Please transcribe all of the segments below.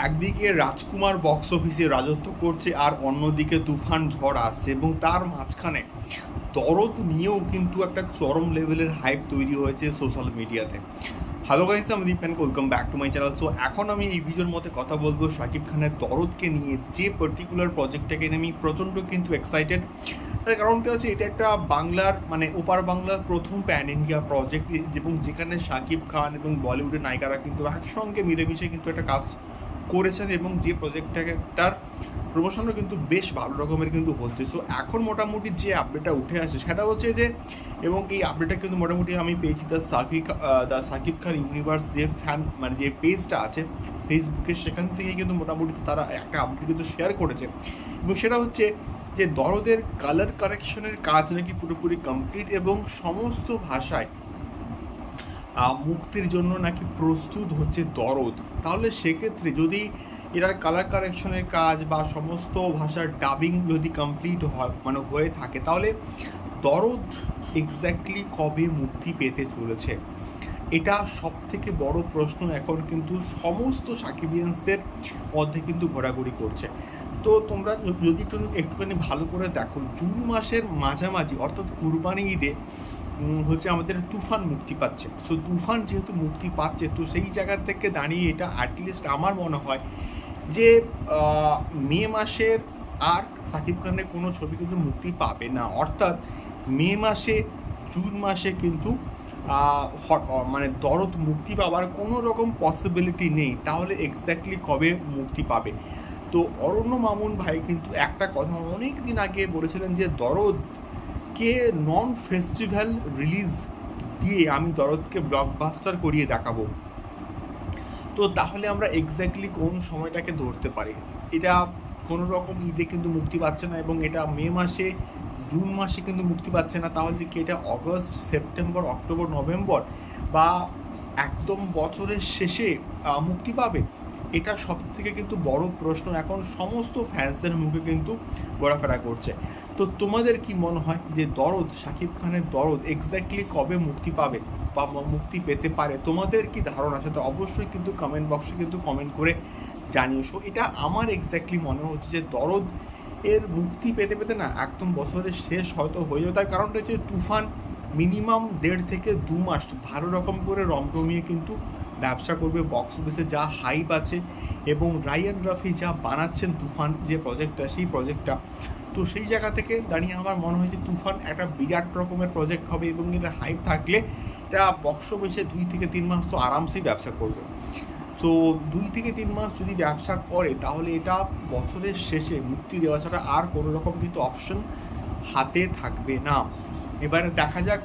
একদিকে রাজকুমার বক্স অফিসে রাজত্ব করছে আর অন্যদিকে তুফান ঝড় আসছে এবং তার মাঝখানে দরদ নিয়েও কিন্তু একটা চরম লেভেলের হাইপ তৈরি হয়েছে সোশ্যাল মিডিয়াতে হ্যালো গাইস আমি Deep and welcome back to my channel so এখন আমি এই ভিডিওর মধ্যে কথা বলব শাকিব খানের দরদকে নিয়ে। যে পার্টিকুলার প্রজেক্টটাকে নিয়ে আমি প্রচণ্ড কিন্তু এক্সাইটেড তার কারণটা হচ্ছে এটা একটা বাংলার মানে ওপার বাংলার প্রথম প্যান ইন্ডিয়া প্রজেক্ট এবং যেখানে শাকিব খান এবং বলিউডের নায়িকারা কিন্তু একসঙ্গে মিলেমিশে কিন্তু একটা কাজ করেছেন এবং যে প্রজেক্টটাকে তার প্রমোশনও কিন্তু বেশ ভালো রকমের কিন্তু হচ্ছে। সো এখন মোটামুটি যে আপডেটটা উঠে আসে, সেটা হচ্ছে যে, এবং এই আপডেটটা কিন্তু মোটামুটি আমি পেয়েছি the Shakib the Shakib Khan universe যে ফ্যান মানে যে পেজটা আছে ফেসবুকে সেখান থেকে কিন্তু মোটামুটি তারা একটা আপডেট কিন্তু শেয়ার করেছে। এবং সেটা হচ্ছে যে দরদের কালার কারেকশনের কাজ নাকি পুরোপুরি কমপ্লিট এবং সমস্ত ভাষায় মুক্তির জন্য নাকি প্রস্তুত হচ্ছে দরদ। তাহলে সেক্ষেত্রে যদি এটার কালার কারেকশনের কাজ বা সমস্ত ভাষার ডাবিং যদি কমপ্লিট হয় মানে হয়ে থাকে, তাহলে দরদ এক্স্যাক্টলি কবে মুক্তি পেতে চলেছে? এটা সব থেকে বড় প্রশ্ন এখন কিন্তু সমস্ত সাকিবিয়ান্সদের মধ্যে কিন্তু ঘোরাঘুরি করছে। তো তোমরা যদি একটু একটুখানি ভালো করে দেখো, জুন মাসের মাঝামাঝি, অর্থাৎ কুরবানি ঈদে হচ্ছে আমাদের তুফান মুক্তি পাচ্ছে। সো তুফান যেহেতু মুক্তি পাচ্ছে, তো সেই জায়গা থেকে দাঁড়িয়ে এটা অ্যাটলিস্ট আমার মনে হয় যে মে মাসের আর সাকিব খানের কোনো ছবি কিন্তু মুক্তি পাবে না। অর্থাৎ মে মাসে, জুন মাসে কিন্তু মানে দরদ মুক্তি পাওয়ার কোনো রকম পসিবিলিটি নেই। তাহলে এক্স্যাক্টলি কবে মুক্তি পাবে? তো অরণ্য মামুন ভাই কিন্তু একটা কথা অনেক দিন আগে বলেছিলেন যে, দরদ কে নন ফেস্টিভ্যাল রিলিজ দিয়ে আমি দরদকে ব্লকবাস্টার করিয়ে দেখাবো? তো তাহলে আমরা এক্স্যাক্টলি কোন সময়টাকে ধরতে পারি? এটা কোনো রকম ঈদে কিন্তু মুক্তি পাচ্ছে না এবং এটা মে মাসে, জুন মাসে কিন্তু মুক্তি পাচ্ছে না। তাহলে কি এটা অগস্ট, সেপ্টেম্বর, অক্টোবর, নভেম্বর বা একদম বছরের শেষে মুক্তি পাবে? এটা সব থেকে কিন্তু বড় প্রশ্ন। এখন সমস্ত ফ্যান্সদের মুখে কিন্তু ঘোরাফেরা করছে। তো তোমাদের কি মনে হয় যে দরদ, শাকিব খানের দরদ এক্স্যাক্টলি কবে মুক্তি পাবে বা মুক্তি পেতে পারে? তোমাদের কি ধারণা? সেটা অবশ্যই কিন্তু কমেন্ট বক্সে কিন্তু কমেন্ট করে জানিও। সো এটা আমার এক্স্যাক্টলি মনে হচ্ছে যে দরদ এর মুক্তি পেতে পেতে না একদম বছরের শেষ হয়তো হয়ে যাবে তার কারণটা হচ্ছে তুফান মিনিমাম দেড় থেকে দু মাস ভালো রকম করে রমরমিয়ে কিন্তু ব্যবসা করবে বক্স অফিসে যা হাইপ আছে এবং রায়ান রাফি যা বানাচ্ছেন তুফান যে প্রজেক্টটা সেই প্রজেক্টটা তো সেই জায়গা থেকে দাঁড়িয়ে আমার মনে হয় যে তুফান একটা বিরাট রকমের প্রজেক্ট হবে এবং এটা হাইপ থাকলে এটা বক্স অফিসে দুই থেকে তিন মাস তো আরামসেই ব্যবসা করবে। তো দুই থেকে তিন মাস যদি ব্যবসা করে, তাহলে এটা বছরের শেষে মুক্তি দেওয়া ছাড়া আর কোনো রকম কিন্তু অপশন হাতে থাকবে না। এবারে দেখা যাক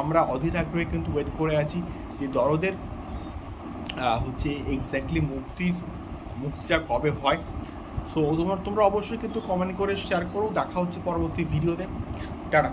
আমরা অধীর আগ্রহে কিন্তু ওয়েট করে আছি যে দরদের হচ্ছে এক্স্যাক্টলি মুক্তির, মুক্তিটা কবে হয়? সো তোমার, তোমরা অবশ্যই কিন্তু কমেন্ট করে শেয়ার করো। দেখা হচ্ছে পরবর্তী ভিডিওতে টাটা।